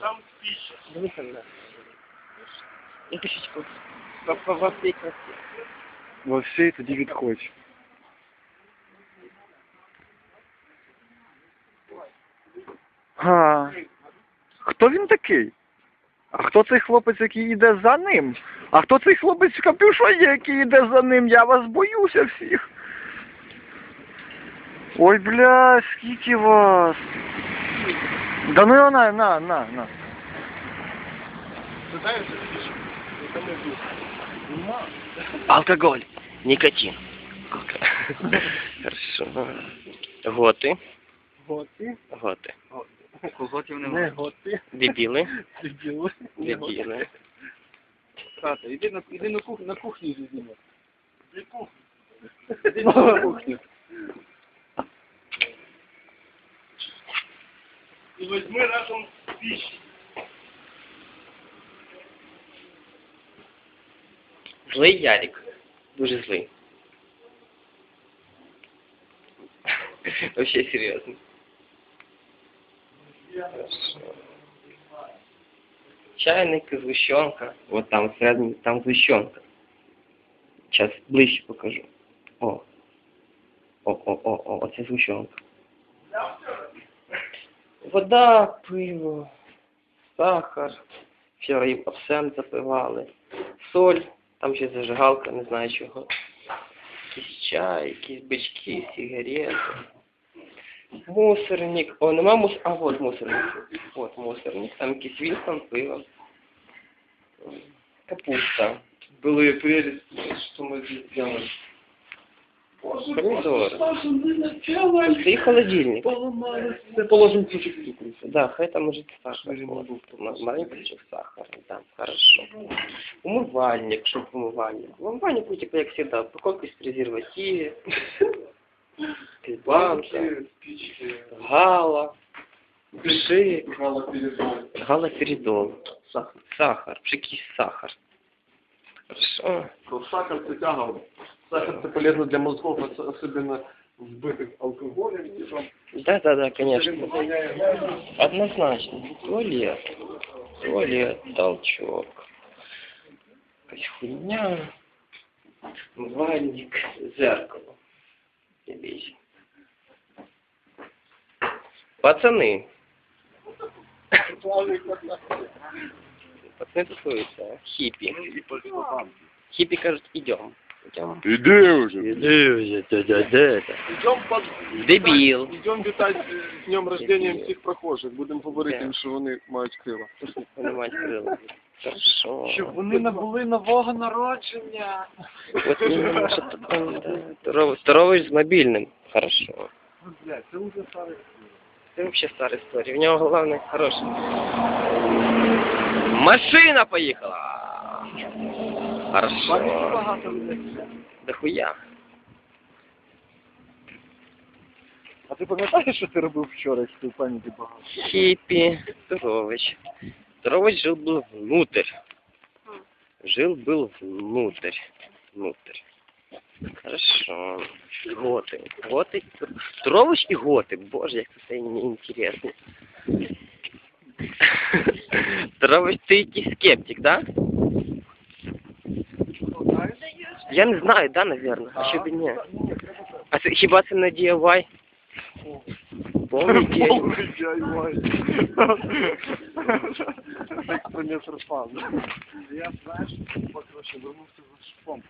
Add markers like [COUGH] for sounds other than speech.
Там пища. І. По, по, во всій красі. Во всій тоді відходь. А, хто він такий? А хто цей хлопець, який йде за ним? А хто цей хлопець в капюшоні, який йде за ним? Я вас боюся всіх. Ой, бля, скільки вас. Да ну його на, на, на, на. Питаєшся, пища? Там іду. Нема. Алкоголь. Никотин. Хорошо. Готи. Готи. Готи. Коготів Не готи. Дебіли. Дебіли. Дебіли. Тата, іди на, іди на, кух, на кухню зізніми. Іди кухню. Іди на кухню. І візьми разом пищу. Злий Ярик. Дуже злий. [LAUGHS] Вообще серьезно. Хорошо. Чайник, згущенка. Вот там всередині, там згущенка. Сейчас ближче покажу. О. О, о, о, о, оце згущенка. Вода, пиво, сахар. Вчора їм абсент запивали. Соль, там ще зажигалка, не знаю чого. Якийсь чай, якісь бички, сигарети. Мусорник. О, нема мус... А, вот мусорник. Вот мусорник. Там якийсь Вінстон, пиво. Капуста. Было прелесть, что мы здесь. Помидоры. І холодильник. положим кусочек цукру. Да, хай там лежит сахар. Маленький кусочек сахара. Да, хорошо. Умывальник, чтобы умывальник. Умывальник, ну, типа, как всегда, упаковка из презервативе. Банки, гала, пшик, Гала перезон. галоперидол, Сахар. сахар, пшики, сахар. Хорошо. Сахар тягово. Сахар це полезно для мозгов, ос- особенно вбитих алкоголем. Да, да, да, конечно. Однозначно. Туалет. Туалет, толчок. Хуйня. Умывальник, зеркало. Не бейся. Пацаны. Пацаны тусуются. Хиппи. Хиппи кажут, идем. Идем. Іди вже. Иди уже, дядя, дядя. Идем под... Дебіл. Идем вітати з днем рождения Дебіл. всіх прохожих. Будемо говорити Да. їм, що вони мають крила. Понимать крыло. Хорошо. Щоб вони набули нового народження. Вот именно, что-то там, да. Здорово- Здоровый с мобильным. Хорошо. Блядь, це уже старий. Это вообще старая история. У него главное хорошее. Машина поехала! Хорошо. Да хуя. А ти пам'ятаєш, що ти робив вчора, якщо ти в пам'яті багато? Хиппи. Здоровыч. Здоровыч жил-был внутрь. Жил-был внутрь. Внутрь. Хорошо. Готы. Готы. Здоровыч и готы. Боже, як це неинтересно. [LAUGHS] Здоровыч, ты якийсь скептик, да? Я не знаю, да, наверное. А що б і ні? А це хіба це на DIY? Повний день. Повний DIY. Як принес Руслан. Я, знаєш, коротше, вернувся за шпом.